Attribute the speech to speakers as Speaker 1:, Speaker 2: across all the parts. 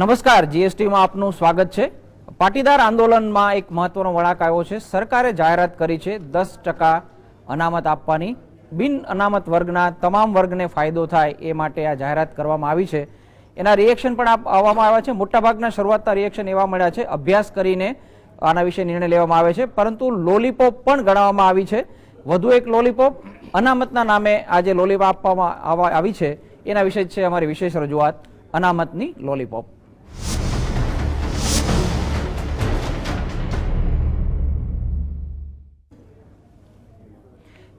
Speaker 1: નમસ્કાર, જીએસટીમાં આપનું સ્વાગત છે. પાટીદાર આંદોલનમાં એક મહત્વનો વળાંક આવ્યો છે. સરકારે જાહેરાત કરી છે દસ ટકા અનામત આપવાની. બિન અનામત વર્ગના તમામ વર્ગને ફાયદો થાય એ માટે આ જાહેરાત કરવામાં આવી છે. એના રિએક્શન પણ આવવામાં આવ્યા છે. મોટાભાગના શરૂઆતના રિએક્શન એવા મળ્યા છે. અભ્યાસ કરીને આના વિશે નિર્ણય લેવામાં આવે છે. પરંતુ લોલીપોપ પણ ગણાવવામાં આવી છે. વધુ એક લોલીપોપ અનામતના નામે આ જે લોલીપોપ આપવામાં આવા- છે. એના વિશે છે અમારી વિશેષ રજૂઆત. અનામતની લોલીપોપ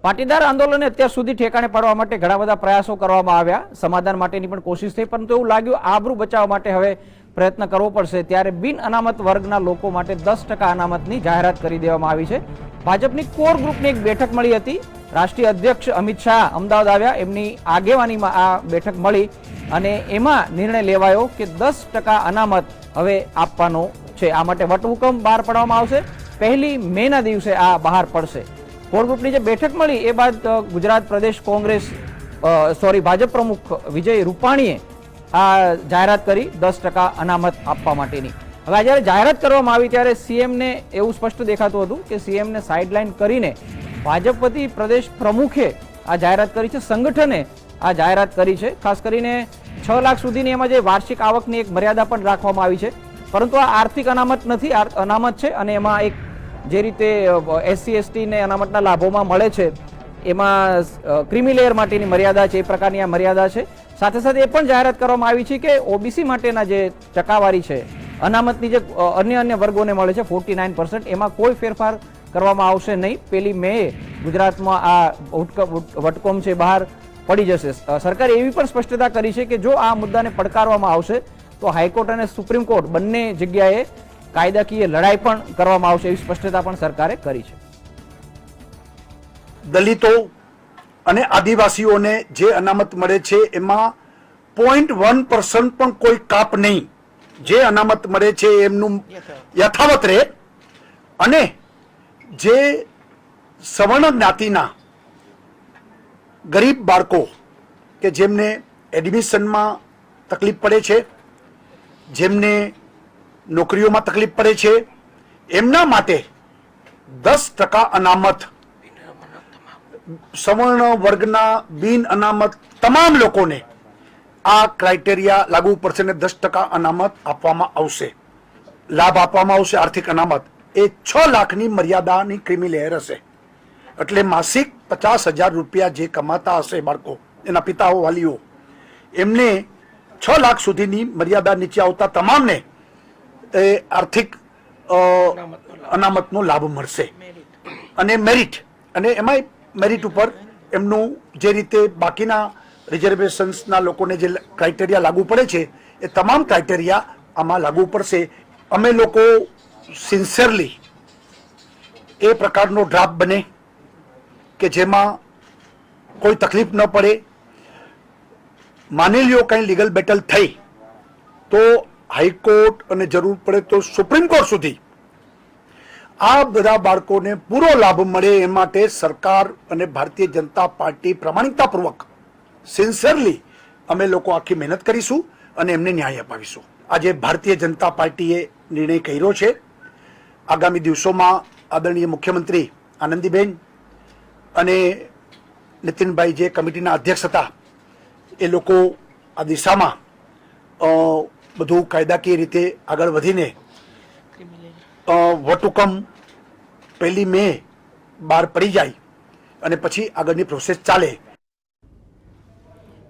Speaker 1: પાટીદાર આંદોલનને અત્યાર સુધી ઠેકાણે પાડવા માટે ઘણા બધા પ્રયાસો કરવામાં આવ્યા. સમાધાન માટેની પણ કોશિશ થઈ, પરંતુ એવું લાગ્યું આબરૂ બચાવવા માટે હવે પ્રયત્ન કરવો પડશે. ત્યારે બિન અનામત વર્ગના લોકો માટે દસ ટકા અનામતની જાહેરાત કરી દેવામાં આવી છે. ભાજપની કોર ગ્રુપની એક બેઠક મળી હતી. રાષ્ટ્રીય અધ્યક્ષ અમિત શાહ અમદાવાદ આવ્યા. એમની આગેવાનીમાં આ બેઠક મળી અને એમાં નિર્ણય લેવાયો કે દસ ટકા અનામત હવે આપવાનો છે. આ માટે વટહુકમ બહાર પાડવામાં આવશે. પહેલી મેના દિવસે આ બહાર પડશે. કોર ગ્રુપની જે બેઠક મળી, એ બાદ ગુજરાત પ્રદેશ કોંગ્રેસ સોરી, ભાજપ પ્રમુખ વિજય રૂપાણીએ આ જાહેરાત કરી દસ ટકા અનામત આપવા માટેની. હવે જ્યારે જાહેરાત કરવામાં આવી, ત્યારે સીએમને એવું સ્પષ્ટ દેખાતું હતું કે સીએમને સાઇડલાઇન કરીને ભાજપ વતી પ્રદેશ પ્રમુખે આ જાહેરાત કરી છે, સંગઠને આ જાહેરાત કરી છે. ખાસ કરીને છ લાખ સુધીની એમાં જે વાર્ષિક આવકની એક મર્યાદા પણ રાખવામાં આવી છે. પરંતુ આ આર્થિક અનામત નથી અનામત છે અને એમાં એક જે રીતે એસસી એસટી ને અનામતના લાભોમાં મળે છે, એમાં ક્રિમી લેયર માટેની મર્યાદા છે, એ પ્રકારની આ મર્યાદા છે. સાથે સાથે એ પણ જાહેરાત કરવામાં આવી છે કે ઓબીસી માટેના જે ટકાવારી છે, અનામતની જે અન્ય અન્ય વર્ગોને મળે છે ફોર્ટી નાઇન એમાં કોઈ ફેરફાર કરવામાં આવશે નહીં. પેલી મે ગુજરાતમાં આ વટકોમ છે બહાર પડી જશે. સરકારે એવી પણ સ્પષ્ટતા કરી છે કે જો આ મુદ્દાને પડકારવામાં આવશે, તો હાઈકોર્ટ અને સુપ્રીમ કોર્ટ બંને જગ્યાએ કાયદાકીય લડાઈ પણ કરવામાં આવશે એવી સ્પષ્ટતા પણ સરકારે કરી છે.
Speaker 2: દલિતો અને આદિવાસીઓને જે અનામત મળે છે, એમાં પોઈન્ટ વન પર્સન્ટ પણ કોઈ કાપ નહીં. જે અનામત મળે છે, એમનું યથાવત રહે. અને જે સવર્ણ જ્ઞાતિના ગરીબ બાળકો કે જેમને એડમિશનમાં તકલીફ પડે છે, જેમને નોકરીઓમાં તકલીફ પડે છે. એમના માટે દસ ટકા અનામત, સવર્ણ વર્ગના બિન અનામત તમામ લોકોને આ ક્રાઇટેરિયા લાગુ પડશે અને દસ ટકા અનામત આપવામાં આવશે. લાભ આપવામાં આવશે, આર્થિક અનામત. એ છ લાખની મર્યાદાની ક્રિમી લેયર હશે. એટલે માસિક પચાસ હજાર રૂપિયા જે કમાતા હશે બાળકો, એના પિતાઓ, વાલીઓ, એમને છ લાખ સુધીની મર્યાદા નીચે આવતા તમામને એ આર્થિક અનામતનો લાભ મળશે. અને મેરિટ અને એમાંય મેરિટ ઉપર એમનું જે રીતે બાકીના રિઝર્વેશન્સના લોકોને જે ક્રાઇટેરિયા લાગુ પડે છે, એ તમામ ક્રાઇટેરિયા આમાં લાગુ પડશે. અમે લોકો સિન્સિયરલી એ પ્રકારનો ડ્રાફ્ટ બને કે જેમાં કોઈ તકલીફ ન પડે. માની લ્યો કંઈ લીગલ બેટલ થઈ, તો હાઈકોર્ટ અને જરૂર પડે તો સુપ્રીમ કોર્ટ સુધી. આ બધા બાળકોને પૂરો લાભ મળે એ માટે સરકાર અને ભારતીય જનતા પાર્ટી પ્રમાણિકતાપૂર્વક સિન્સિયરલી અમે લોકો આખી મહેનત કરીશું અને એમને ન્યાય અપાવીશું. આજે ભારતીય જનતા પાર્ટીએ નિર્ણય કર્યો છે. આગામી દિવસોમાં આદરણીય મુખ્યમંત્રી આનંદીબેન અને નીતિનભાઈ જે કમિટીના અધ્યક્ષ હતા, એ લોકો આ દિશામાં બધું કાયદાકીય રીતે આગળ વધીને વટુકમ પહેલી મે બહાર પડી જાય અને પછી આગળની પ્રોસેસ ચાલે.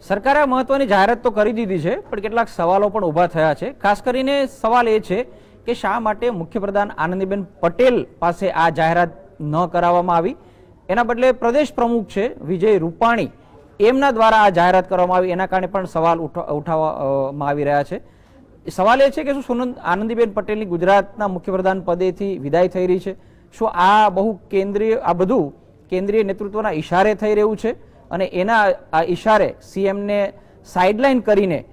Speaker 1: સરકારે મહત્વની જાહેરાત તો કરી દીધી છે, પણ કેટલાક સવાલો પણ ઊભા થયા છે. ખાસ કરીને સવાલ એ છે કે શા માટે મુખ્યપ્રધાન આનંદીબેન પટેલ પાસે આ જાહેરાત ન કરાવવામાં આવી? એના બદલે પ્રદેશ પ્રમુખ છે વિજય રૂપાણી, એમના દ્વારા આ જાહેરાત કરવામાં આવી. એના કારણે પણ સવાલ ઉઠા- ઉઠાવવામાં આવી રહ્યા છે. સવાલ એ છે કે શું સોનંદ આનંદીબેન પટેલની ગુજરાતના મુખ્યપ્રધાન પદેથી વિદાય થઈ રહી છે? શું આ બહુ કેન્દ્રીય, આ બધું કેન્દ્રીય નેતૃત્વના ઇશારે થઈ રહ્યું છે? અને એના, આ ઈશારે સીએમને સાઇડલાઇન કરીને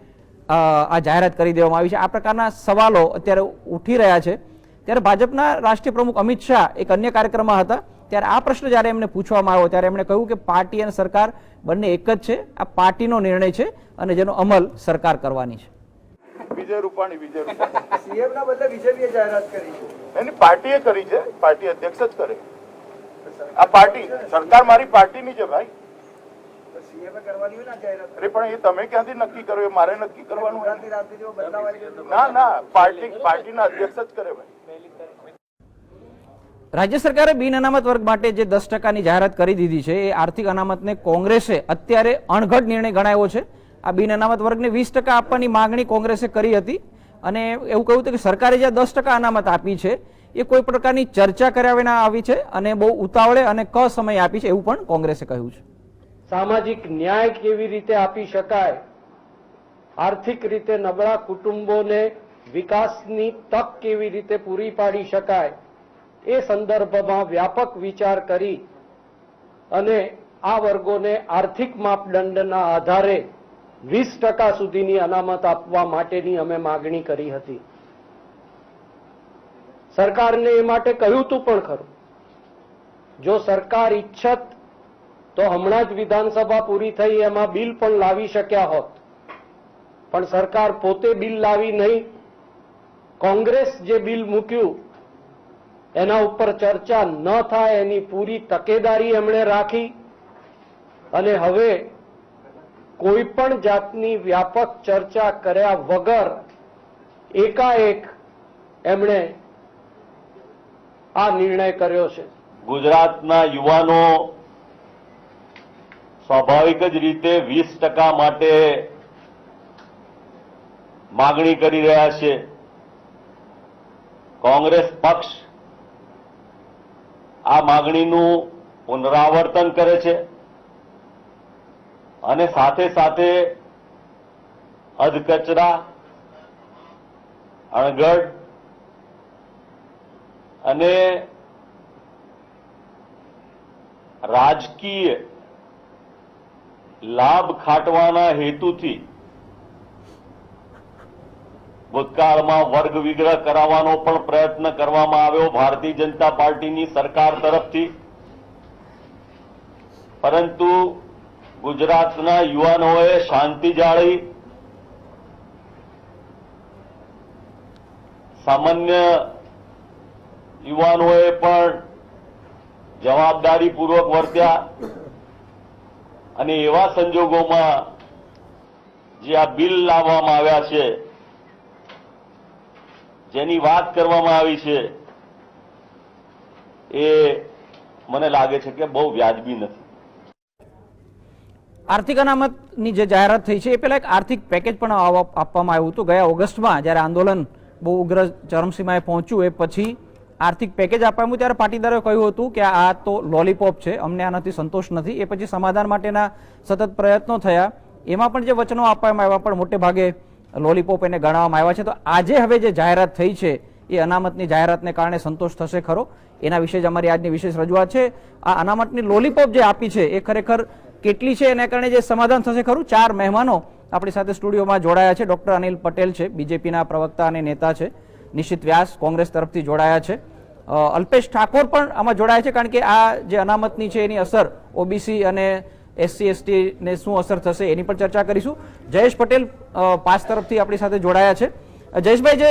Speaker 1: આ જાહેરાત કરી દેવામાં આવી છે. આ પ્રકારના સવાલો અત્યારે ઉઠી રહ્યા છે. ત્યારે ભાજપના રાષ્ટ્રીય પ્રમુખ અમિત શાહ એક અન્ય કાર્યક્રમમાં હતા. ત્યારે આ પ્રશ્ન જ્યારે એમને પૂછવામાં આવ્યો, ત્યારે એમણે કહ્યું કે પાર્ટી અને સરકાર બંને એક જ છે. આ પાર્ટીનો નિર્ણય છે અને જેનો અમલ સરકાર કરવાની છે.
Speaker 3: વિજય રૂપાણી વિજય રૂપાણી.
Speaker 4: સીએમ ના બદલે બીજેપીએ જાહેરાત કરી છે.
Speaker 3: એની પાર્ટીએ કરી છે પાર્ટી અધ્યક્ષ જ કરે. આ પાર્ટી સરકાર મારી પાર્ટીની છે ભાઈ.
Speaker 4: સીએમએ કરવાની હોય ને આ જાહેરાત
Speaker 3: અરે પણ એ તમે ક્યાંથી નક્કી કરો એ મારે નક્કી કરવાનું. ના ના પાર્ટી પાર્ટીના અધ્યક્ષ જ કરે ભાઈ.
Speaker 1: રાજ્ય સરકારે બિન અનામત વર્ગ માટે જે દસ ટકાની જાહેરાત કરી દીધી છે એ આર્થિક અનામતને કોંગ્રેસે અત્યારે અણઘડ નિર્ણય ગણાયો છે. આ બિન અનામત વર્ગને વીસ ટકા આપવાની માંગણી કોંગ્રેસે કરી હતી અને એવું કહ્યું હતું કે સરકારે જે દસ ટકા અનામત આપી છે, એ કોઈ પ્રકારની ચર્ચા કર્યા વિના આવી છે અને બહુ ઉતાવળે અને ક સમય આપી છે એવું પણ કોંગ્રેસે કહ્યું છે.
Speaker 5: સામાજિક ન્યાય કેવી રીતે આપી શકાય? આર્થિક રીતે નબળા કુટુંબોને વિકાસની તક કેવી રીતે પૂરી પાડી શકાય? એ સંદર્ભમાં વ્યાપક વિચાર કરી અને આ વર્ગોને આર્થિક માપદંડના આધારે વીસ ટકા સુધીની અનામત આપવા માટેની અમે માગણી કરી હતી. સરકારને એ માટે કહ્યું તું પણ ખરું. જો સરકાર ઈચ્છત તો હમણાં જ વિધાનસભા પૂરી થઈ, એમાં બિલ પણ લાવી શક્યા હોત. પણ સરકાર પોતે બિલ લાવી નહીં. કોંગ્રેસ જે બિલ મૂક્યું, એના ઉપર ચર્ચા ન થાય, એની પૂરી તકેદારી એમણે રાખી. અને હવે કોઈ પણ જાતની વ્યાપક ચર્ચા કર્યા વગર એકાએક એમણે આ નિર્ણય કર્યો છે.
Speaker 6: ગુજરાતના યુવાનો સ્વાભાવિક જ રીતે વીસ ટકા માટે માગણી કરી રહ્યા છે. કોંગ્રેસ પક્ષ આ માગણીનું પુનરાવર્તન કરે છે. અને સાથે સાથે અધકચરા અણગઢ અને રાજકીય લાભ ખાટવાના હેતુથી ભૂતકાળમાં વર્ગ વિગ્રહ કરાવવાનો પણ પ્રયત્ન કરવામાં આવ્યો. ભારતીય જનતા પાર્ટીની સરકાર તરફથી. પરંતુ ગુજરાતના યુવાનોએ શાંતિ જાળવી સામાન્ય યુવાનોએ પણ જવાબદારીપૂર્વક વર્ત્યા અને એવા સંજોગોમાં જે આ બિલ લાવવામાં આવ્યા છે, જેની વાત કરવામાં આવી છે, એ મને લાગે છે કે બહુ વ્યાજબી નથી.
Speaker 1: આર્થિક અનામતની જે જાહેરાત થઈ છે, એ પહેલાં એક આર્થિક પેકેજ પણ આપવામાં આવ્યું હતું. ગયા ઓગસ્ટમાં જ્યારે આંદોલન બહુ ઉગ્ર ચરમસીમાએ પહોંચ્યું, એ પછી આર્થિક પેકેજ આપવામાં ત્યારે પાટીદારોએ કહ્યું હતું કે આ તો લોલીપોપ છે, અમને આનાથી સંતોષ નથી. એ પછી સમાધાન માટેના સતત પ્રયત્નો થયા. એમાં પણ જે વચનો આપવામાં આવ્યા, પણ મોટે ભાગે લોલીપોપ એને ગણાવવામાં આવ્યા છે. તો આજે હવે જે જાહેરાત થઈ છે, એ અનામતની જાહેરાતને કારણે સંતોષ થશે ખરો? એના વિશે જ અમારી આજની વિશેષ રજૂઆત છે. આ અનામતની લોલીપોપ જે આપી છે, એ ખરેખર કેટલી છે એના કારણે જે સમાધાન થશે ખરું? ચાર મહેમાનો આપણી સાથે સ્ટુડિયોમાં જોડાયા છે. ડૉક્ટર અનિલ પટેલ છે, બીજેપીના પ્રવક્તા અને નેતા છે. નિશિત વ્યાસ કોંગ્રેસ તરફથી જોડાયા છે. અલ્પેશ ઠાકોર પણ આમાં જોડાયા છે કારણ કે આ જે અનામતની છે એની અસર ઓબીસી અને એસસી એસટીને શું અસર થશે એની પણ ચર્ચા કરીશું. જયેશ પટેલ પાસ તરફથી આપણી સાથે જોડાયા છે. જયેશભાઈ જે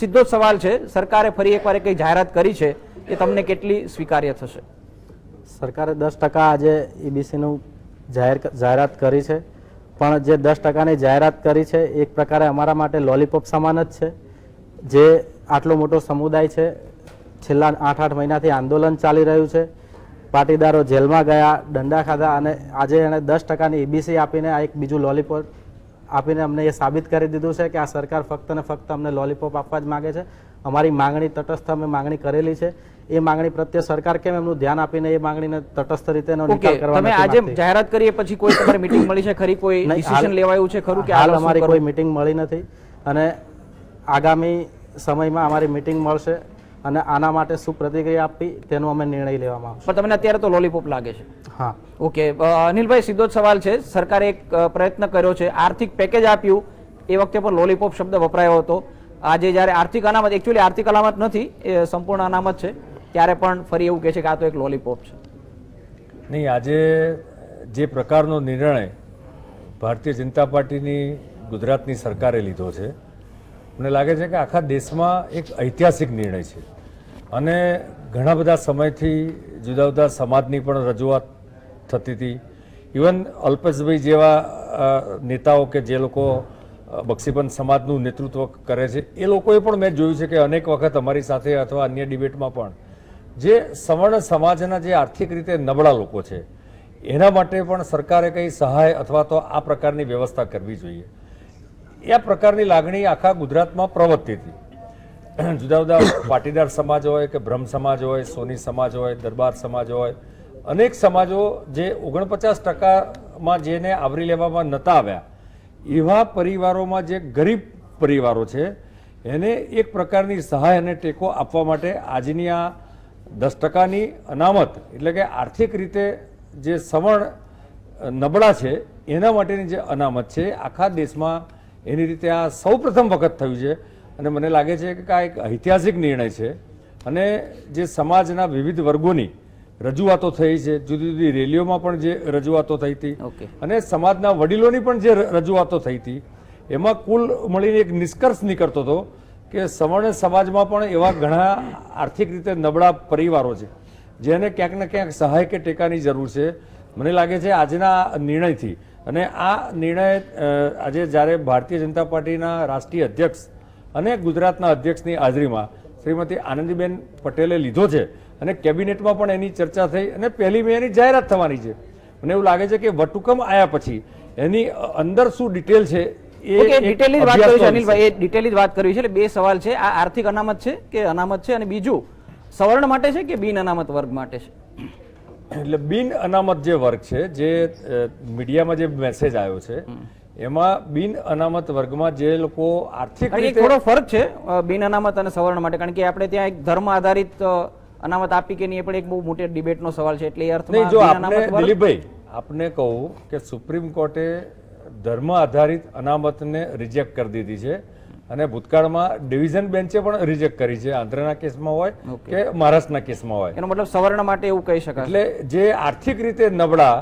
Speaker 1: સીધો જ સવાલ છે, સરકારે ફરી એકવાર કંઈ જાહેરાત કરી છે, એ તમને કેટલી સ્વીકાર્ય થશે?
Speaker 7: સરકારે દસ ટકા આજે ઈબીસીનું જાહેર જાહેરાત કરી છે. પણ જે દસ ટકાની જાહેરાત કરી છે, એક પ્રકારે અમારા માટે લોલીપોપ સમાન જ છે. જે આટલો મોટો સમુદાય છે, છેલ્લા આઠ આઠ મહિનાથી આંદોલન ચાલી રહ્યું છે. પાટીદારો જેલમાં ગયા, દંડા ખાધા અને આજે એણે દસ ટકાની ઈબીસી આપીને આ એક બીજું લોલીપોપ આપીને અમને એ સાબિત કરી દીધું છે કે આ સરકાર ફક્ત ને ફક્ત અમને લોલીપોપ આપવા જ માગે છે. અમારી માંગણી તટસ્થ અમે માંગણી કરેલી છે. એ માંગણી પ્રત્યે સરકાર કેમ એમનું ધ્યાન આપીને એ માંગણીને તટસ્થ રીતે
Speaker 1: તમે આજે જાહેરાત કરી પછી કોઈ તમારી મીટિંગ મળી છે ખરી? કોઈ ડિસિઝન લેવાયું છે ખરું કે
Speaker 7: હાલ અમારી કોઈ મિટિંગ મળી નથી અને આગામી સમયમાં અમારી મિટિંગ મળશે અને આના માટે શું પ્રતિક્રિયા આપવી તેનો અમે નિર્ણય લેવામાં આવશે.
Speaker 1: પણ તમને અત્યારે તો લોલીપોપ લાગે છે.
Speaker 7: હા.
Speaker 1: ઓકે અનિલભાઈ સીધો જ સવાલ છે. સરકારે એક પ્રયત્ન કર્યો છે. આર્થિક પેકેજ આપ્યું. એ વખતે પણ લોલીપોપ શબ્દ વપરાયો હતો. આજે જ્યારે આર્થિક અનામત એકચ્યુઅલી આર્થિક અનામત નથી એ સંપૂર્ણ અનામત છે. ત્યારે પણ ફરી એવું કહે છે કે આ તો એક લોલીપોપ છે.
Speaker 8: નહીં આજે જે પ્રકારનો નિર્ણય ભારતીય જનતા પાર્ટીની ગુજરાતની સરકારે લીધો છે મને લાગે છે કે આખા દેશમાં એક ઐતિહાસિક નિર્ણય છે. અને ઘણા બધા સમયથી જુદા જુદા સમાજની પણ રજૂઆત થતી હતી. ઇવન અલ્પેશભાઈ જેવા નેતાઓ કે જે લોકો અ, બક્ષીબંધ સમાજનું નેતૃત્વ કરે છે એ લોકોએ પણ મેં જોયું છે કે અનેક વખત અમારી સાથે અથવા અન્ય ડિબેટમાં પણ જે સવર્ણ સમાજના જે આર્થિક રીતે નબળા લોકો છે, એના માટે પણ સરકારે કંઈ સહાય અથવા તો આ પ્રકારની વ્યવસ્થા કરવી જોઈએ. એ પ્રકારની લાગણી આખા ગુજરાતમાં પ્રવર્તી હતી. જુદા જુદા પાટીદાર સમાજ હોય કે બ્રહ્મ સમાજ હોય, સોની સમાજ હોય, દરબાર સમાજ હોય, અનેક સમાજો જે ઓગણપચાસ ટકામાં જેને આવરી લેવામાં નહોતા આવ્યા, એવા પરિવારોમાં જે ગરીબ પરિવારો છે, એને એક પ્રકારની સહાય અને ટેકો આપવા માટે આજની આ દસ ટકાની અનામત એટલે કે આર્થિક રીતે જે સવર્ણ નબળા છે એના માટેની જે અનામત છે આખા દેશમાં એની રીતે આ સૌ પ્રથમ વખત થયું છે. અને મને લાગે છે કે આ એક ઐતિહાસિક નિર્ણય છે. અને જે સમાજના વિવિધ વર્ગોની રજૂઆતો થઈ છે જુદી જુદી રેલીઓમાં પણ જે રજૂઆતો થઈ હતી.
Speaker 1: ઓકે.
Speaker 8: અને સમાજના વડીલોની પણ જે રજૂઆતો થઈ હતી એમાં કુલ મળીને એક નિષ્કર્ષ નીકળતો હતો કે સવર્ણ સમાજમાં પણ એવા ઘણા આર્થિક રીતે નબળા પરિવારો છે, જેને ક્યાંક ને ક્યાંક સહાય કે ટેકાની જરૂર છે. મને લાગે છે આજના નિર્ણયથી, અને આ નિર્ણય આજે જ્યારે ભારતીય જનતા પાર્ટીના રાષ્ટ્રીય અધ્યક્ષ અને ગુજરાતના અધ્યક્ષની હાજરીમાં શ્રીમતી આનંદીબેન પટેલે લીધો છે, અને કેબિનેટમાં પણ એની ચર્ચા થઈ, અને પહેલી મે એની જાહેરાત થવાની છે. મને એવું લાગે છે કે વટુકમ આવ્યા પછી એની અંદર શું ડિટેલ છે
Speaker 1: ઓકે ડિટેલની વાત કરી છે અનિલભાઈ. એ ડિટેલની વાત કરવી છે એટલે બે સવાલ છે. આ આર્થિક અનામત છે કે અનામત છે? અને બીજું સવર્ણ માટે છે કે બિન અનામત વર્ગ માટે છે?
Speaker 8: એટલે બિન અનામત જે વર્ગ છે જે મીડિયામાં જે મેસેજ આવ્યો છે એમાં બિન અનામત વર્ગમાં જે લોકો આર્થિક રીતે
Speaker 1: થોડો ફરક છે બિન અનામત અને સવર્ણ માટે. કારણ કે આપણે ત્યાં એક ધર્મ આધારિત અનામત આપી કે નહીં એ પણ એક બહુ મોટી ડિબેટનો સવાલ છે. એટલે એ અર્થમાં
Speaker 8: જો
Speaker 1: આપણે
Speaker 8: દિલીપભાઈ આપને કહું કે સુપ્રીમ કોર્ટે ધર્મ આધારિત અનામતને રિજેક્ટ કરી દીધી છે અને ભૂતકાળમાં ડિવિઝન બેન્ચે પણ રિજેક્ટ કરી છે. આંધ્રના કેસમાં હોય કે મહારાષ્ટ્રના કેસમાં હોય.
Speaker 1: એનો મતલબ સવર્ણ માટે એવું કહી શકાય.
Speaker 8: એટલે જે આર્થિક રીતે નબળા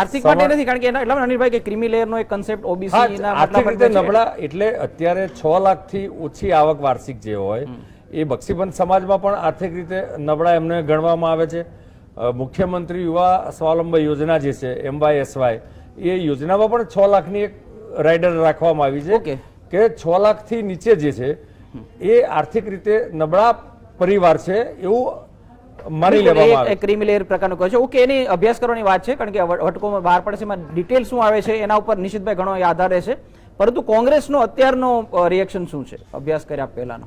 Speaker 1: આર્થિક માટે નથી કારણ કે એના એટલા અનિલભાઈ કે ક્રિમી લેયરનો એક કન્સેપ્ટ ઓબીસી ના
Speaker 8: આર્થિક રીતે નબળા એટલે અત્યારે છ લાખથી ઓછી આવક વાર્ષિક જે હોય એ બક્ષીબંધ સમાજમાં પણ આર્થિક રીતે નબળા એમને ગણવામાં આવે છે. મુખ્યમંત્રી યુવા સ્વાવલંબન યોજના જે છે એમવાયએસવાય એ યોજનામાં પણ છ લાખની એક રાઇડર રાખવામાં આવી છે કે છ લાખથી નીચે જે છે એ આર્થિક રીતે નબળા પરિવાર છે એવું માની લેવામાં આવે.
Speaker 1: ક્રિમી પ્રકારનું કહે છે. ઓકે એની અભ્યાસ કરવાની વાત છે કારણ કે વટ- વટકોમાં બહાર પડશે એમાં ડિટેલ શું આવે છે એના ઉપર નિશ્ચિતભાઈ ઘણો આધાર રહેશે. પરંતુ કોંગ્રેસનો અત્યારનો રિએક્શન શું છે? અભ્યાસ કર્યા પહેલાનો.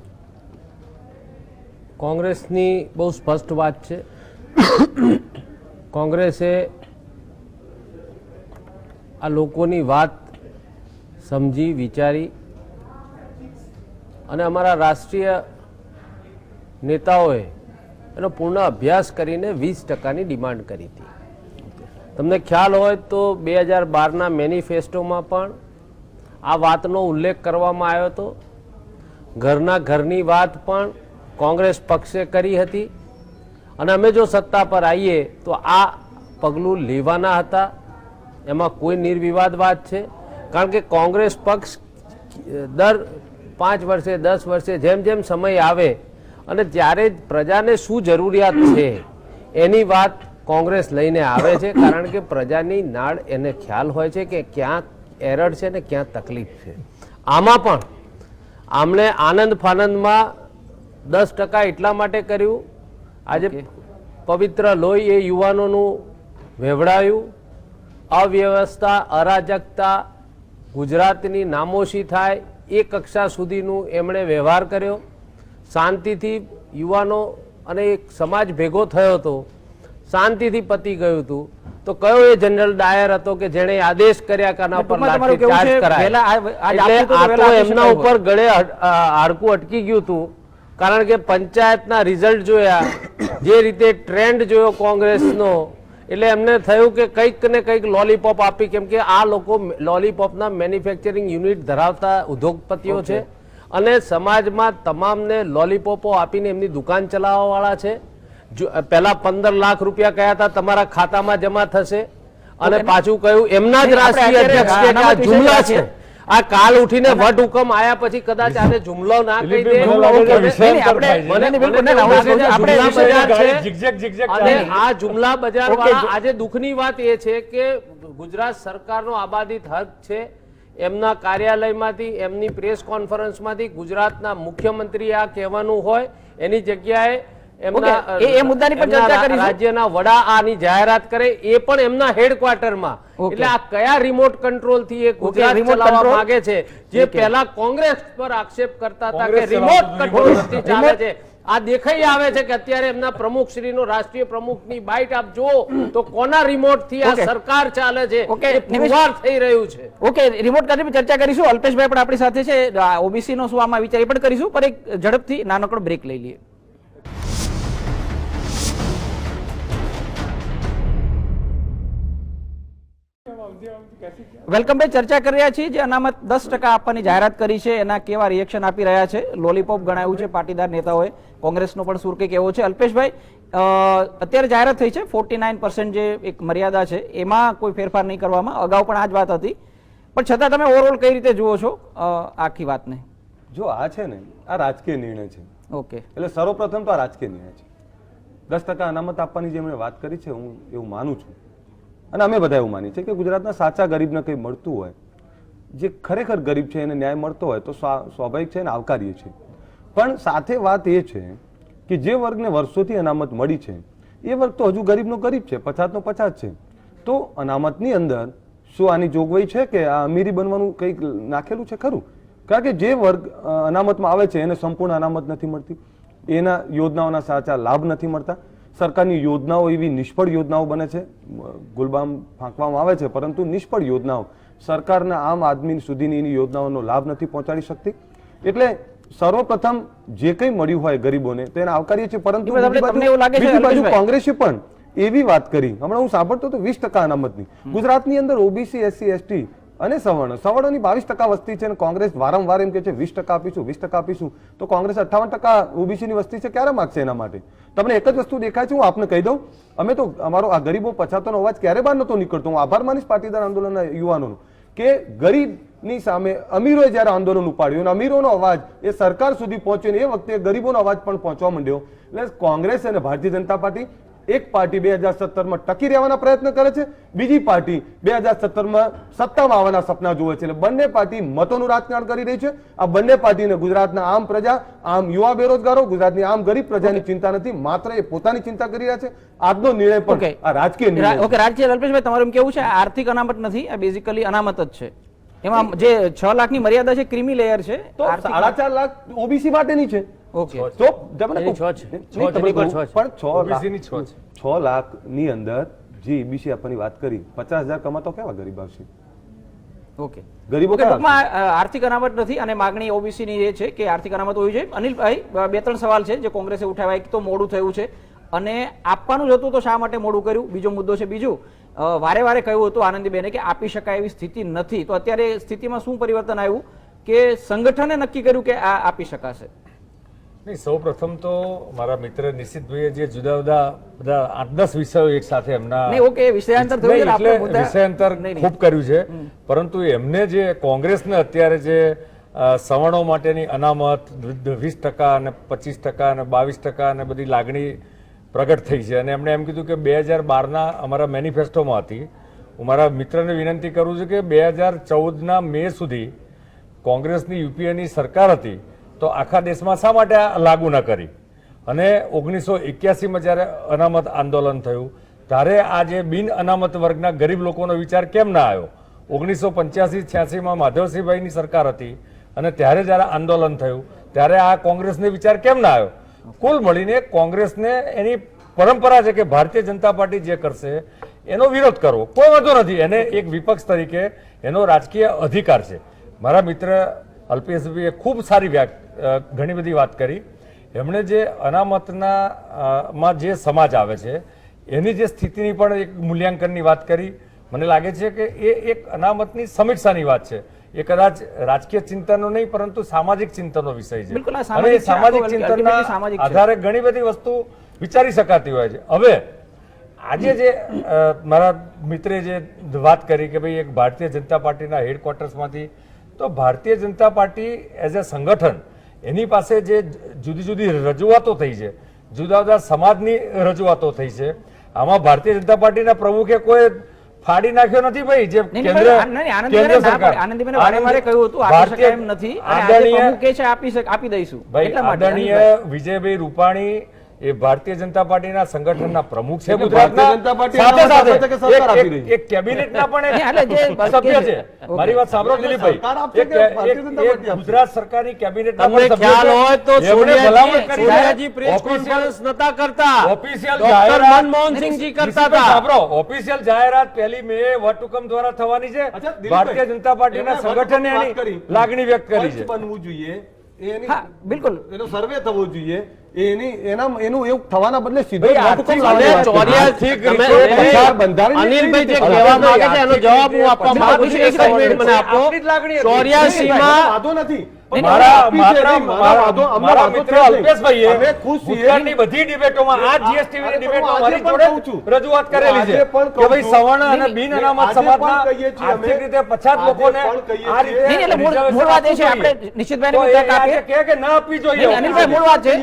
Speaker 9: કોંગ્રેસની બહુ સ્પષ્ટ વાત છે. કોંગ્રેસે આ લોકોની વાત સમજી, વિચારી અને અમારા રાષ્ટ્રીય નેતાઓએ એનો પૂર્ણ અભ્યાસ કરીને વીસ ટકાની ડિમાન્ડ કરી હતી. તમને ખ્યાલ હોય તો બે હજાર બારના મેનિફેસ્ટોમાં પણ આ વાતનો ઉલ્લેખ કરવામાં આવ્યો હતો. ઘરના ઘરની વાત પણ કોંગ્રેસ પક્ષે કરી હતી. અને અમે જો સત્તા પર આવીએ તો આ પગલું લેવાના હતા. એમાં કોઈ નિર્વિવાદ વાત છે? કારણ કે કોંગ્રેસ પક્ષ દર પાંચ વર્ષે દસ વર્ષે જેમ જેમ સમય આવે અને ત્યારે જ પ્રજાને શું જરૂરિયાત છે એની વાત કોંગ્રેસ લઈને આવે છે. કારણ કે પ્રજાની નાડ એને ખ્યાલ હોય છે કે ક્યાં એરર છે ને ક્યાં તકલીફ છે. આમાં પણ આમણે આનંદ ફાનંદમાં દસ ટકા એટલા માટે કર્યું. આજે પવિત્ર લોહી એ યુવાનોનું વેવડાયું. અવ્યવસ્થા અરાજકતા ગુજરાતની નામોશી થાય એ કક્ષા સુધીનું એમણે વ્યવહાર કર્યો. શાંતિથી યુવાનો અને એક સમાજ ભેગો થયો હતો. શાંતિથી પતી ગયું હતું. તો કયો એ જનરલ ડાયર હતો કે જેણે આદેશ કર્યા કાના પર લાઠીચાર્જ કરાય? એમના ઉપર ગળે હાડકું અટકી ગયું હતું. કારણ કે પંચાયતના રિઝલ્ટ જોયા જે રીતે ટ્રેન્ડ જોયો કોંગ્રેસનો એટલે એમને થયું કે કંઈક ને કંઈક લોલીપોપ આપી કેમ કે આ લોકો લોલીપોપના મેન્યુફેક્ચરિંગ યુનિટ ધરાવતા ઉદ્યોગપતિઓ છે. અને સમાજમાં તમામને લોલીપોપો આપીને એમની દુકાન ચલાવવાવાળા છે. જો પહેલાં પંદર લાખ રૂપિયા કયા હતા તમારા ખાતામાં જમા થશે. અને પાછું કહ્યું એમના જ રાષ્ટ્રીય અધ્યક્ષ કે આ જુમલા છે
Speaker 1: છે.
Speaker 9: આ કાલ ઉઠીને વટ હુકમ આયા પછી કદાચ આને જુમલો ના કહી દે. અને આ જુમલા બજાર વાળા આજે દુઃખની વાત એ છે કે ગુજરાત સરકારનો આબાદિત હક છે. એમના કાર્યાલયમાંથી એમની પ્રેસ કોન્ફરન્સમાંથી ગુજરાતના મુખ્યમંત્રી આ કહેવાનું હોય. એની જગ્યાએ એમના
Speaker 1: એ- એ મુદ્દાની પણ ચર્ચા કરીશું.
Speaker 9: રાજ્યના વડા આની જાહેરાત કરે એ પણ એમના હેડક્વાર્ટરમાં એટલે આ કયા રિમોટ કંટ્રોલથી એ ગુજરાત ચલાવવા માંગે છે? જે પહેલા કોંગ્રેસ પર આક્ષેપ કરતા હતા કે રિમોટ કંટ્રોલથી ચાલે છે. આ દેખાઈ આવે છે કે અત્યારે એમના પ્રમુખ શ્રી નો રાષ્ટ્રીય પ્રમુખની બાઇટ આપ જુઓ તો કોના રિમોટથી આ સરકાર ચાલે છે? પુરવાર થઈ રહ્યું છે.
Speaker 1: ઓકે રિમોટ પર ચર્ચા કરીશું. અલ્પેશભાઈ પણ આપણી સાથે છે. ઓબીસી નો શું આમાં વિચાર એ પણ કરીશું પણ એક ઝડપથી નાનકડો બ્રેક લઈ લઈએ. વેલકમ ભાઈ ચર્ચા કરી રહ્યા છીએ જે અનામત દસ ટકા આપવાની જાહેરાત કરી છે. એના કેવા રિએક્શન આપી રહ્યા છે? લોલીપોપ ગણાયું છે પાટીદાર નેતાઓએ. કોંગ્રેસનો પણ સુર કંઈક એવો છે. અલ્પેશભાઈ અત્યારે જાહેરાત થઈ છે ફોર્ટી નાઇન જે એક મર્યાદા છે એમાં કોઈ ફેરફાર નહીં કરવામાં. અગાઉ પણ આ જ વાત હતી. પણ છતાં તમે ઓવરઓલ કઈ રીતે જુઓ છો આખી વાતને?
Speaker 10: જો આ છે ને આ રાજકીય નિર્ણય છે.
Speaker 1: ઓકે.
Speaker 10: એટલે સર્વપ્રથમ તો આ રાજકીય નિર્ણય છે. દસ ટકા અનામત આપવાની જે એમણે વાત કરી છે હું એવું માનું છું. અને અમે બધા એવું માનીએ છીએ કે ગુજરાતના સાચા ગરીબને કંઈ મળતું હોય, જે ખરેખર ગરીબ છે એને ન્યાય મળતો હોય, તો સ્વા- સ્વાભાવિક છે અને આવકારીએ છીએ પણ સાથે વાત એ છે કે જે વર્ગને વર્ષોથી અનામત મળી છે, એ વર્ગ તો હજુ ગરીબનો ગરીબ છે, પછાતનો પછાત છે. તો અનામતની અંદર શું આની જોગવાઈ છે કે આ અમીરી બનવાનું કંઈક નાખેલું છે? ખરું. કારણ કે જે વર્ગ અનામતમાં આવે છે, એને સંપૂર્ણ અનામત નથી મળતી. એના યોજનાઓના સાચા લાભ નથી મળતા. સરકારની યોજનાઓ એવી નિષ્ફળ યોજનાઓ બને છે. ગુલબામ ફાંકવામાં આવે છે પરંતુ નિષ્ફળ યોજનાઓ સરકારના આમ આદમી સુધીની એની યોજનાઓનો લાભ નથી પહોંચાડી શકતી. એટલે સર્વપ્રથમ જે કંઈ મળ્યું હોય ગરીબોને તેને આવકારીએ છીએ પરંતુ બીજી બાજુ કોંગ્રેસે પણ એવી વાત કરી. હમણાં હું સાંભળતો હતો વીસ ટકા અનામતની. ગુજરાતની અંદર ઓબીસી એસસી એસટી અને સવર્ણ. સવર્ણની બાવીસ ટકા વસ્તી છે અને કોંગ્રેસ વારંવાર એમ કે છે, વીસ ટકા આપીશું, વીસ ટકા આપીશું. તો કોંગ્રેસ અઠ્ઠાવન ટકા ઓબીસીની વસ્તી છે, ક્યારે માગશે એના માટે? તમને એક જ વસ્તુ દેખાય છે, હું આપને કહી દઉં. અમે તો, અમારો આ ગરીબો પછાતોનો અવાજ ક્યારે બહાર નહોતો નીકળતો. હું આભાર માનીશ પાટીદાર આંદોલનના યુવાનોનો કે ગરીબની સામે અમીરોએ જ્યારે આંદોલન ઉપાડ્યું અને અમીરોનો અવાજ એ સરકાર સુધી પહોંચ્યો ને એ વખતે ગરીબોનો અવાજ પણ પહોંચવા માંડ્યો. એટલે કોંગ્રેસ અને ભારતીય જનતા પાર્ટી એક પાર્ટી બે હજાર સત્તરમાં ટકી રહેવાના પ્રયત્ન કરે છે બીજી પાર્ટી બે હજાર સત્તરમાં સત્તામાં આવવાના સપના જુએ છે. એટલે બંને પાર્ટી મતોનું રાજકારણ કરી રહી છે. આ બંને પાર્ટીને ગુજરાતના આમ પ્રજા આમ યુવા બેરોજગારો ગુજરાતની આમ ગરીબ પ્રજાની ચિંતા નથી માત્ર એ પોતાની ચિંતા કરી રહ્યા છે. આજનો નિર્ણય પણ આ રાજકીય નિર્ણય
Speaker 1: ઓકે રાજકીય અલ્પેશભાઈ તમારું કેવું છે? આર્થિક અનામત નથી આ બેઝિકલી અનામત જ છે. એમાં જે છ લાખની મર્યાદા છે ક્રિમી લેયર છે
Speaker 10: તો સાડા ચાર લાખ ઓબીસી માટેની છે.
Speaker 1: ઓકે.
Speaker 10: તો તમને
Speaker 9: છ છે. છ છ છે.
Speaker 10: પણ છ
Speaker 8: લાખની છ
Speaker 10: લાખની અંદર જે એબીસી આપવાની વાત કરી પચાસ હજાર કમાતો કેવા ગરીબ આવશે?
Speaker 1: ઓકે.
Speaker 10: ગરીબો
Speaker 1: ટૂંકમાં આર્થિક અનામત નથી અને માગણી ઓબીસી ની એ છે કે આર્થિક અનામત હોવી જોઈએ અનિલભાઈ બે ત્રણ સવાલ છે જે કોંગ્રેસે ઉઠાવ્યા. એક તો મોડું થયું છે અને આપવાનું જ હતું તો શા માટે મોડું કર્યું? બીજો મુદ્દો છે બીજું. વારે વારે કહ્યું હતું આનંદીબેને કે આપી શકાય એવી સ્થિતિ નથી. તો અત્યારે સ્થિતિમાં શું પરિવર્તન આવ્યું? કે સંગઠને નક્કી કર્યું કે આ આપી શકાશે.
Speaker 8: નહીં સૌ પ્રથમ તો મારા મિત્ર નિશ્ચિતભાઈએ જે જુદા જુદા બધા આઠ દસ વિષયો એક સાથે એમના
Speaker 1: ઓકે, વિષયાંતર
Speaker 8: એટલે વિષયાંતર. ખૂબ કર્યું છે. પરંતુ એમને જે કોંગ્રેસને અત્યારે જે સવર્ણો માટેની અનામત વીસ ટકા અને પચીસ ટકા અને બાવીસ ટકા અને બધી લાગણી પ્રગટ થઈ છે. અને એમણે એમ કીધું કે બે હજાર બારના અમારા મેનિફેસ્ટોમાં હતી. હું મારા મિત્રને વિનંતી કરું છું કે બે હજાર ચૌદના મે સુધી કોંગ્રેસની યુપીએની સરકાર હતી. તો આખા દેશમાં શા માટે લાગુ ન કરી? અને ઓગણીસો એક્યાસીમાં જ્યારે અનામત આંદોલન થયું, ત્યારે આ જે બિન અનામત વર્ગના ગરીબ લોકોનો વિચાર કેમ ના આવ્યો? ઓગણીસો પંચ્યાસી, છ્યાસીમાં માધવસિંહભાઈની સરકાર હતી અને ત્યારે જ્યારે આંદોલન થયું, ત્યારે આ કોંગ્રેસને વિચાર કેમ ના આવ્યો? કુલ મળીને કોંગ્રેસને એની પરંપરા છે કે ભારતીય જનતા પાર્ટી જે કરશે, એનો વિરોધ કરવો. કોઈ વાંધો નથી. એને એક વિપક્ષ તરીકે એનો રાજકીય અધિકાર છે. મારા મિત્ર અલ્પેશભાઈએ ખૂબ સારી વ્યા ઘણી બધી વાત કરી એમણે જે અનામતના માં જે સમાજ આવે છે એની જે સ્થિતિની પણ એક મૂલ્યાંકનની વાત કરી મને લાગે છે કે એ એક અનામતની સમીક્ષાની વાત છે એ કદાચ રાજકીય ચિંતનનો નહીં પરંતુ સામાજિક ચિંતનનો વિષય છે અને એ
Speaker 1: સામાજિક.
Speaker 8: ચિંતનના. આધારે ઘણી બધી વસ્તુ વિચારી શકાતી હોય છે હવે આજે જે મારા મિત્રે જે વાત કરી કે ભાઈ એક ભારતીય જનતા પાર્ટીના હેડક્વાર્ટર્સમાંથી તો Bharatiya Janata party as a સંગઠન એની પાસે જે જુદી જુદી રજૂઆતો થઈ છે જુદા જુદા સમાજની રજૂઆતો થઈ છે આમાં ભારતીય જનતા પાર્ટીના પ્રમુખે કોઈ ફાડી નાખ્યો નથી ભાઈ જે કેન્દ્ર કેન્દ્ર સરકાર.
Speaker 1: આનંદીબેને કહ્યું હતું આપી શકાય એમ નથી.
Speaker 8: આદરણીય-
Speaker 1: કે છે આપી આપી દઈશું.
Speaker 8: ભાઈ આદરણીય વિજયભાઈ રૂપાણી એ ભારતીય જનતા પાર્ટીના સંગઠનના પ્રમુખ છે ગુજરાતના.
Speaker 10: ભારતીય જનતા પાર્ટી
Speaker 8: સાથે સાથે એક- કેબિનેટના પણ સભ્ય છે. મારી વાત સાંભળો દિલીપભાઈ? ગુજરાત સરકારની કેબિનેટના પણ
Speaker 9: ખ્યાલ હોય તો સોનિયાજી
Speaker 8: કરી છે.
Speaker 9: સોનિયાજી પ્રેસ કોન્ફરન્સ નતા કરતા.
Speaker 8: ઓફિશિયલ
Speaker 9: ડોક્ટર
Speaker 8: જાહેરાત
Speaker 9: મનમોહનસિંહજી કરતા હતા.
Speaker 8: સાંભળો ઓફિશિયલ જાહેરાત પહેલી મે વટહુકમ દ્વારા થવાની છે. ભારતીય જનતા પાર્ટીના સંગઠને એની
Speaker 10: કરી.
Speaker 8: લાગણી વ્યક્ત કરી છે.
Speaker 10: બનવું જોઈએ. એની
Speaker 1: બિલકુલ.
Speaker 10: એનો સર્વે થવો જોઈએ. એની એના એનું એવું થવાના બદલે સીધો
Speaker 9: અનિલભાઈ જે કહેવા માંગે છે એનો જવાબ હું આપવા માંગુ છું. એક
Speaker 8: બિલકુલ,
Speaker 9: મિનિટ મને આપો. ચોર્યાસી માં
Speaker 10: નથી.
Speaker 8: બધી ડિબેટોમાં આ
Speaker 10: આ-
Speaker 8: જીએસટી
Speaker 10: આજે
Speaker 8: ડિબેટમાં મારી જોડે રજૂઆત કરેલી છે કે ભાઈ સવર્ણ અને બિન અનામત સમાજના. આર્થિક રીતે પછાત લોકોને આ રીતે
Speaker 1: એટલે મૂળ- વાત એ છે, આપણે તક આપીએ.
Speaker 8: આજે કે ના આપવી જોઈએ.
Speaker 1: અનિલભાઈ મૂળ વાત છે.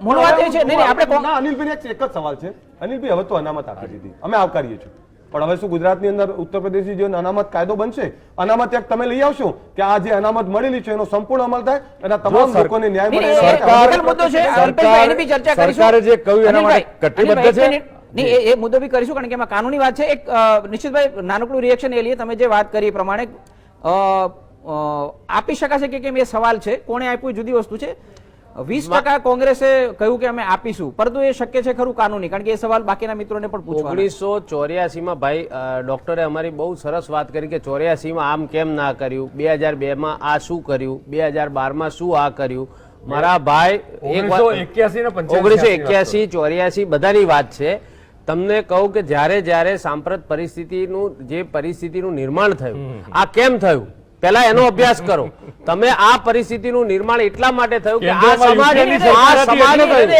Speaker 1: મૂળ વાત એ છે. નહીં આપણે
Speaker 10: અનિલભાઈ એક એક જ સવાલ છે. અનિલભાઈ હવે તો અનામત આપી દીધી. અમે આવકારીએ છીએ. પણ હવે શું ગુજરાતની અંદર ઉત્તર પ્રદેશની જે અનામત કાયદો બનશે અનામત એક તમે લઈ આવશો કે આ જે અનામત મળેલી છે એનો સંપૂર્ણ અમલ થાય અને તમામ લોકોને ન્યાય મળે.
Speaker 1: સરકાર મુદ્દો છે અલ્પેશભાઈ, બી ચર્ચા કરીશું.
Speaker 8: સરકારે જે કહ્યું એના માટે કટિબદ્ધ છે?
Speaker 1: નહીં, એ- મુદ્દો બી કરીશું કારણ કે એમાં કાનૂની વાત છે. એક નિશ્ચિતભાઈ નાનકડું રિએક્શન એ લઈએ. તમે જે વાત કરી એ પ્રમાણે આપી શકાશે કે કેમ એ સવાલ છે. કોણે આપ્યું જુદી વસ્તુ છે. વીસ ટકા કોંગ્રેસે કહ્યું કે અમે આપીશું. પરંતુ એ શક્ય છે ખરું કાનૂની? કારણ કે એ સવાલ બાકીના મિત્રોને પણ પૂછવાનો
Speaker 9: ઓગણીસો ચોર્યાસીમાં ભાઈ ડોક્ટરે અમારી બહુ સરસ વાત કરી કે ચોર્યાસીમાં આમ કેમ ના કર્યું? બે હજાર બેમાં આ શું કર્યું? બે હજાર બારમાં શું આ કર્યું? મારા ભાઈ એક વાત-
Speaker 8: 1981 ને 85
Speaker 9: ઓગણીસો એક્યાસી ચોર્યાસી બધાની વાત છે. તમને કહું કે જ્યારે જ્યારે સાંપ્રત પરિસ્થિતિનું જે પરિસ્થિતિનું નિર્માણ થયું આ કેમ થયું? પહેલા એનો અભ્યાસ કરો. તમે આ પરિસ્થિતિનું નિર્માણ એટલા માટે થયું કે આ સમાજ આ સમાજ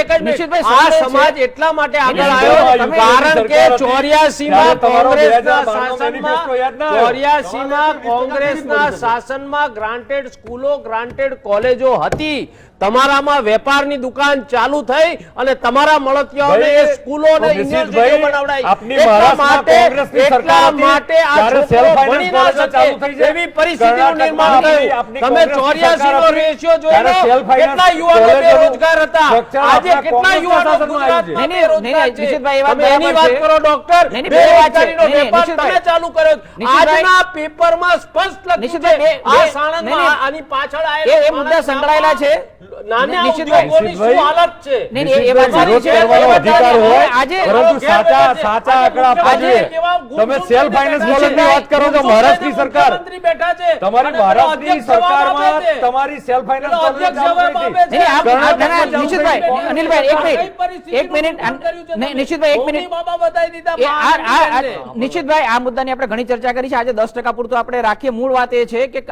Speaker 8: એટલે
Speaker 9: આ સમાજ માટે આગળ આવ્યો કારણ કે. ચોર્યાસીમાં કોંગ્રેસના
Speaker 8: 2012 નો
Speaker 9: શાસનમાં
Speaker 8: મેનિફેસ્ટો યાદ ના
Speaker 9: ચોર્યાસીમાં કોંગ્રેસના શાસનમાં ગ્રાન્ટેડ સ્કૂલો ગ્રાન્ટેડ કોલેજો હતી. તમારામાં વેપારની દુકાન ચાલુ થઈ અને તમારા મળતિયાઓને એ સ્કૂલો અને યુનિવર્સિટીઓ બનાવડાઈ
Speaker 8: આપની
Speaker 9: એટલા માટે એટલા માટે આ છોકરો ભણી ના શકે
Speaker 8: ચાલુ થઈ છે.
Speaker 9: એવી પરિસ્થિતિનું નિર્માણ થયું તમે
Speaker 8: કોંગ્રેસની
Speaker 9: ચોર્યાસી નો રેશિયો જોઈ લો કેટલા યુવાનો બેરોજગાર હતા આજે કેટલા યુવાનો. ગુજરાતમાં
Speaker 1: નહીં, નિશિતભાઈ, એ વાત
Speaker 9: એની વાત કરો ડોક્ટર. બેરોજગારીનો વેપાર તમે ચાલુ કર્યો. આજના પેપરમાં સ્પષ્ટ લખ્યું છે આ સાણંદમાં. આની પાછળ
Speaker 1: એ એ મુદ્દા સંકળાયેલા છે નિશ્ચિતભાઈ આ મુદ્દાની આપણે ઘણી ચર્ચા કરી છે? આજે દસ ટકા પૂરતું આપણે રાખીએ મૂળ વાત એ છે કે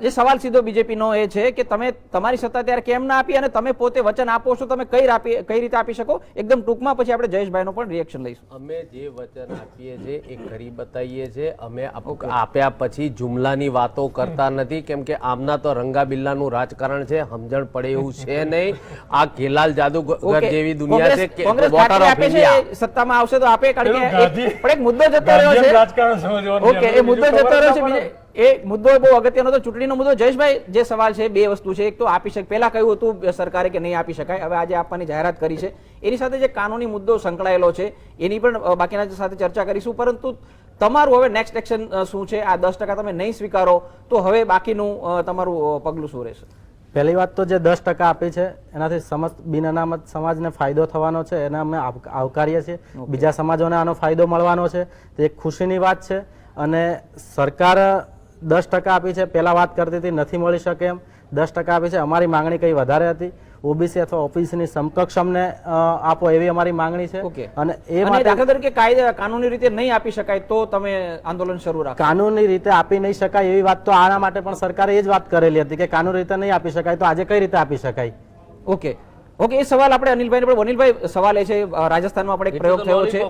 Speaker 1: જે સવાલ સીધો બીજેપી નો એ છે. કે તમે તમારી સત્તા ત્યારે કેમ ના આપી અને તમે પોતે વચન આપો છો તમે કઈ આપી કઈ રીતે આપી શકો? એકદમ ટૂંકમાં પછી આપણે જયેશભાઈ નો પણ રિએક્શન લઈશું.
Speaker 9: અમે જે વચન આપીએ છીએ એ કરી બતાવીએ છીએ. અમે આપ્યા પછી જુમલાની વાતો કરતા નથી કેમ કે આમના તો રંગાબિલ્લાનું રાજકારણ છે સમજણ પડે એવું છે નહીં. આ કેલાલ જાદુગર જેવી દુનિયા છે
Speaker 1: કોંગ્રેસ
Speaker 9: વોટર ઓફ ઇન્ડિયા
Speaker 1: સત્તામાં આવશે તો આપે કારણ કે એક- પણ એક મુદ્દો જતો રહ્યો છે.
Speaker 8: રાજકારણ સમજવાનું
Speaker 1: ઓકે એ મુદ્દો જતો રહ્યો છે બીજે- એ મુદ્દો બહુ અગત્યનો હતો. ચૂંટણીનો મુદ્દો જયેશભાઈ જે સવાલ છે બે વસ્તુ છે. એક તો આપી શકે પહેલા કહ્યું હતું સરકારે કે નહીં આપી શકાય. હવે આજે આપવાની જાહેરાત કરી છે. એની સાથે જે કાનૂની મુદ્દો સંકળાયેલો છે એની પણ બાકીના સાથે ચર્ચા કરીશું. પરંતુ તમારું હવે નેક્સ્ટ એક્શન શું છે? આ દસ ટકા તમે નહીં સ્વીકારો તો હવે બાકીનું તમારું પગલું શું રહેશે?
Speaker 7: પહેલી વાત તો જે દસ ટકા આપી છે એનાથી સમસ્ત બિન અનામત સમાજને ફાયદો થવાનો છે. એને અમે આવ- આવકારીએ છીએ. બીજા સમાજોને આનો ફાયદો મળવાનો છે. તે એક ખુશીની વાત છે. અને સરકાર દસ ટકા આપી છે. પહેલાં વાત કરતી હતી નથી મળી શકે એમ. દસ ટકા આપી છે. અમારી માંગણી કંઈ વધારે હતી? ઓબીસી અથવા ઓફિસની સમકક્ષ અમને આપો એવી અમારી માંગણી છે. અને એ માટે
Speaker 1: દાખલા તરીકે કાયદા કાનૂની રીતે નહીં આપી શકાય તો તમે આંદોલન શરૂ રાખો.
Speaker 7: કાનૂની રીતે આપી નહીં શકાય એવી વાત તો આના માટે પણ સરકારે એ જ વાત કરેલી હતી કે કાનૂની રીતે નહીં આપી શકાય તો આજે કઈ રીતે આપી શકાય?
Speaker 1: ઓકે. ઓકે એ સવાલ આપણે અનિલભાઈને પણ અનિલભાઈ સવાલ એ છે રાજસ્થાનમાં પણ એક પ્રયોગ થયો છે.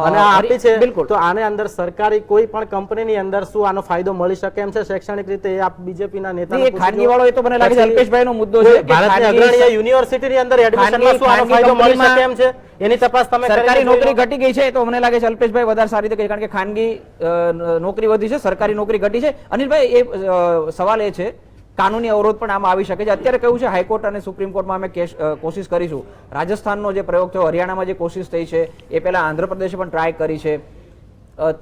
Speaker 7: અને આ આપી છે
Speaker 1: બિલકુલ.
Speaker 7: તો આને અંદર સરકારી કોઈ પણ કંપનીની અંદર શું આનો ફાયદો મળી શકે એમ છે? શૈક્ષણિક રીતે એ આપ બીજેપીના નેતા
Speaker 1: એ ખાનગી વાળો એ તો મને લાગે છે અલ્પેશભાઈનો મુદ્દો છે કે
Speaker 7: ભારતની
Speaker 1: ખાનગી-
Speaker 7: અગ્રણી યુનિવર્સિટીની અંદર એડમિશનમાં શું આનો ફાયદો મળી શકે એમ છે? એની તપાસ તમે
Speaker 1: સરકારી નોકરી ઘટી ગઈ છે તો મને લાગે છે અલ્પેશભાઈ વધારે સારી રીતે કારણ કે ખાનગી નોકરી વધી છે સરકારી નોકરી ઘટી છે. અનિલભાઈ એ સવાલ એ છે કાનૂની અવરોધ પણ આમાં આવી શકે છે. અત્યારે કહ્યું છે હાઈકોર્ટ અને સુપ્રીમ કોર્ટમાં અમે કેસ કોશિશ કરીશું. રાજસ્થાનનો જે પ્રયોગ થયો હરિયાણામાં જે કોશિશ થઈ છે એ પહેલા આંધ્રપ્રદેશે પણ ટ્રાય કરી છે.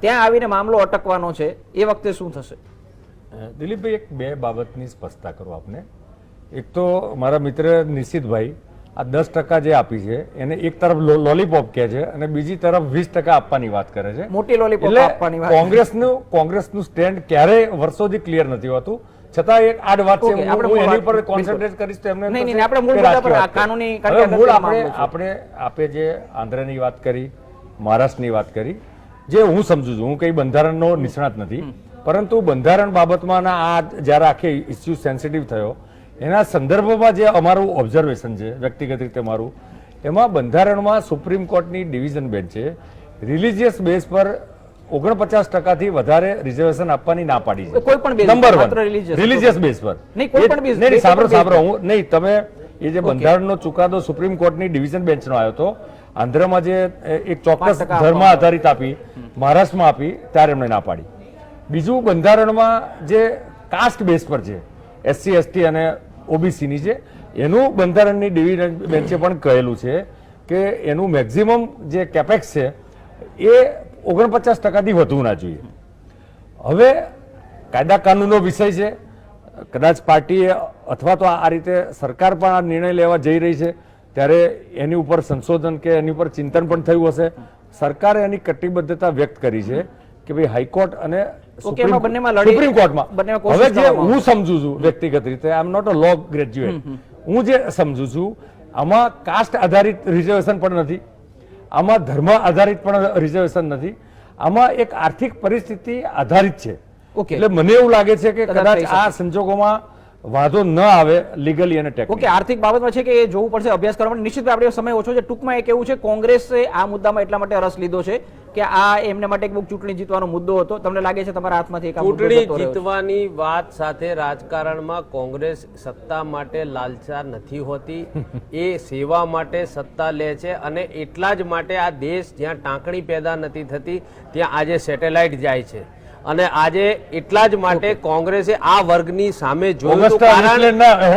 Speaker 1: ત્યાં આવીને મામલો અટકવાનો છે. એ વખતે શું થશે?
Speaker 8: દિલીપભાઈ એક બે બાબતની સ્પષ્ટતા કરો આપને. એક તો મારા મિત્ર નિશ્ચિતભાઈ આ દસ ટકા જે આપી છે એને એક તરફ લોલીપોપ કહે છે અને બીજી તરફ વીસ ટકા આપવાની વાત કરે છે.
Speaker 1: મોટી લોલીપોપ આપવાની વાત
Speaker 8: કોંગ્રેસનું કોંગ્રેસનું સ્ટેન્ડ ક્યારેય વર્ષોથી ક્લિયર નથી હોતું. છતાં એક આડ વાત છે
Speaker 1: આપણે
Speaker 8: એની પર કોન્સન્ટ્રેટ કરીશ તો એમને
Speaker 1: નહીં, નહીં, આપણે મૂળ મુદ્દા પર. કાનૂની-
Speaker 8: મૂળ આપણે આપણે આપે જે આંધ્રની વાત કરી મહારાષ્ટ્રની વાત કરી જે હું સમજુ છું હું કઈ બંધારણનો નિષ્ણાત નથી પરંતુ બંધારણ બાબતમાં આ જ્યારે આખી ઇસ્યુ સેન્સિટિવ થયો એના સંદર્ભમાં જે અમારું ઓબ્ઝર્વેશન છે વ્યક્તિગત રીતે મારું એમાં બંધારણમાં સુપ્રીમ કોર્ટની ડિવિઝન બેન્ચ છે. રિલિજિયસ બેઝ પર ઓગણપચાસ ટકાથી વધારે રિઝર્વેશન આપવાની ના પાડી છે.
Speaker 1: કોઈ પણ
Speaker 8: નંબર વન રિલિજિયસ બેઝ પર.
Speaker 1: નહીં,
Speaker 8: સાંભળો સાંભળો. હું નહીં તમે એ જે બંધારણનો ચુકાદો સુપ્રીમ કોર્ટની ડિવિઝન બેન્ચનો આવ્યો હતો આંધ્રમાં જે એક ચોક્કસ ધર્મ આધારિત આપી મહારાષ્ટ્રમાં આપી ત્યારે એમણે ના પાડી. બીજું બંધારણમાં જે કાસ્ટ બેઝ પર છે એસસી એસટી અને ઓબીસીની છે એનું બંધારણની ડિવિઝન બેન્ચે પણ કહેલું છે કે એનું મેક્ઝિમમ જે કેપેક્સ છે એ ઓગણપચાસ ટકાથી વધુ ના જોઈએ. હવે કાયદા કાનૂનનો વિષય છે. કદાચ પાર્ટીએ અથવા તો આ રીતે સરકાર પણ આ નિર્ણય લેવા જઈ રહી છે. ત્યારે એની ઉપર સંશોધન કે એની ઉપર ચિંતન પણ થયું હશે. સરકારે એની કટિબદ્ધતા વ્યક્ત કરી છે કે ભાઈ હાઈકોર્ટ અને સુપ્રીમ કોર્ટમાં. હવે જે હું સમજુ છું વ્યક્તિગત રીતે આઈ am not a law graduate હું જે સમજુ છું આમાં કાસ્ટ આધારિત રિઝર્વેશન પણ નથી. આમાં ધર્મ આધારિત પણ રિઝર્વેશન નથી. આમાં એક આર્થિક પરિસ્થિતિ આધારિત છે.
Speaker 1: ઓકે.
Speaker 8: એટલે મને એવું લાગે છે કે
Speaker 1: કદાચ
Speaker 8: કદાચ આ સંજોગોમાં વાંધો ન આવે લીગલી અને
Speaker 1: ઓકે આર્થિક બાબતમાં છે કે એ જોવું પડશે અભ્યાસ કરવા માટે નિશ્ચિત આપણે સમય ઓછો છે. ટૂંકમાં એક એવું છે કોંગ્રેસે આ મુદ્દામાં એટલા માટે રસ લીધો છે કે આ એમને માટે એક ચૂંટણી જીતવાનો મુદ્દો હતો. તમને લાગે છે તમારા હાથમાંથી એક
Speaker 9: ચૂંટણી? જીતવાની વાત સાથે રાજકારણમાં કોંગ્રેસ સત્તા માટે લાલચા નથી હોતી. એ સેવા માટે સત્તા લે છે અને એટલા જ માટે આ દેશ જ્યાં ટાંકણી પેદા નથી થતી ત્યાં આજે સેટેલાઇટ જાય છે. અને આજે એટલા જ માટે કોંગ્રેસે આ વર્ગની સામે જોયું કારણ-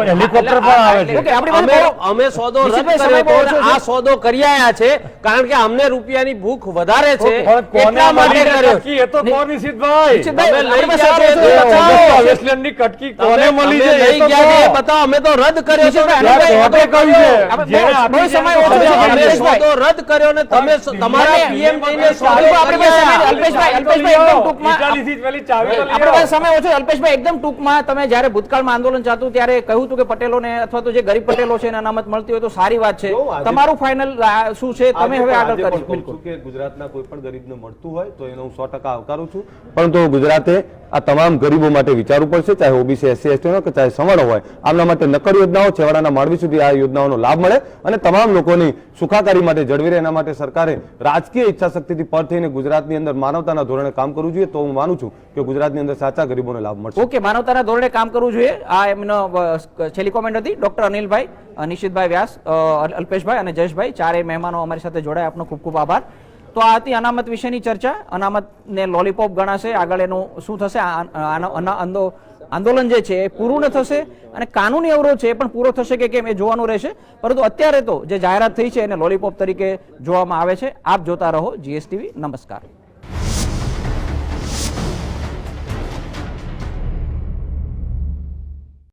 Speaker 8: હેલિકોપ્ટર પણ આવે છે
Speaker 1: ઓકે, આપણી પાસે
Speaker 9: અમે સોદો રદ કર્યો આ કરી આયા છે કારણ કે અમને રૂપિયાની ભૂખ વધારે છે એટલા માટે કર્યો
Speaker 8: એ તો કોણ નિશિતભાઈ?
Speaker 1: નિશિતભાઈ,
Speaker 9: તમે લઈ ગયા
Speaker 1: પાસે
Speaker 9: છો
Speaker 1: સમય
Speaker 9: એ
Speaker 1: ઓછો છે.
Speaker 9: બતાવો.
Speaker 8: ઓગસ્ટા વેસ્ટલેન્ડની કટકી કોને મળી છે
Speaker 9: લઈ ગયા છે બતાવો અમે તો રદ કર્યો છે
Speaker 1: નિશિતભાઈ,
Speaker 8: યાર,
Speaker 1: આપણે-
Speaker 8: કોર્ટે કહ્યું છે.
Speaker 1: બહુ-
Speaker 8: આપી
Speaker 1: બહુ
Speaker 8: છે
Speaker 1: સમય ઓછો છે.
Speaker 9: અમે સોદો રદ કર્યો ને તમે તમારા પીએમ જઈને સોદો
Speaker 1: આપણી. અલ્પેશભાઈ, અલ્પેશભાઈ, એકદમ ટૂંકમાં-
Speaker 8: ઇટાલીથી પેલી ચાવી
Speaker 1: આપણે પાસે સમય ઓછો અલ્પેશભાઈ એકદમ ટૂંકમાં તમે જ્યારે ભૂતકાળમાં આંદોલન ચાલતું ત્યારે કહ્યું હતું કે પટેલોને અથવા તો જે ગરીબ પટેલો છે એને અનામત મળતી હોય તો સારી વાત છે. તમારું ફાઇનલ શું છે? તમે હવે આગળ કરી બિલકુલ.
Speaker 10: કે ગુજરાતના કોઈ પણ ગરીબને મળતું હોય તો એનો હું સો ટકા આવકારું છું. પરંતુ ગુજરાતે આ તમામ ગરીબો માટે વિચારવું પડશે ચાહે ઓબીસી એસસી એસટી હોય કે ચાહે સવર્ણ હોય. આમના માટે નક્કર યોજનાઓ છેવાડાના માળવી સુધી આ યોજનાઓનો લાભ મળે અને તમામ લોકોની સુખાકારી માટે જળવી રહે. એના માટે સરકારે રાજકીય ઈચ્છા શક્તિથી પર થઈને ગુજરાતની અંદર માનવતાના ધોરણે કામ કરવું જોઈએ. તો હું માનું છું કે ગુજરાતની અંદર સાચા ગરીબોને લાભ મળશે.
Speaker 1: ઓકે, માનવતાના ધોરણે કામ કરવું જોઈએ. આ એમનો છેલ્લી કોમેન્ટ હતી. ડોક્ટર અનિલભાઈ નિશિતભાઈ વ્યાસ અલ્પેશભાઈ અને જયેશભાઈ, ચારેય મહેમાનો અમારી સાથે જોડાયા. આપનો ખૂબ ખૂબ આભાર. તો આ હતી અનામત વિશેની ચર્ચા. અનામતને લોલીપોપ ગણાશે. આગળ એનું શું થશે? આંદોલન જે છે, એ પૂરું ન થશે અને કાનૂની અવરોધ છે એ પણ પૂરો થશે કે કેમ એ જોવાનું રહેશે. પરંતુ અત્યારે તો જે જાહેરાત થઈ છે એને લોલીપોપ તરીકે જોવામાં આવે છે. આપ જોતા રહો જીએસટીવી નમસ્કાર.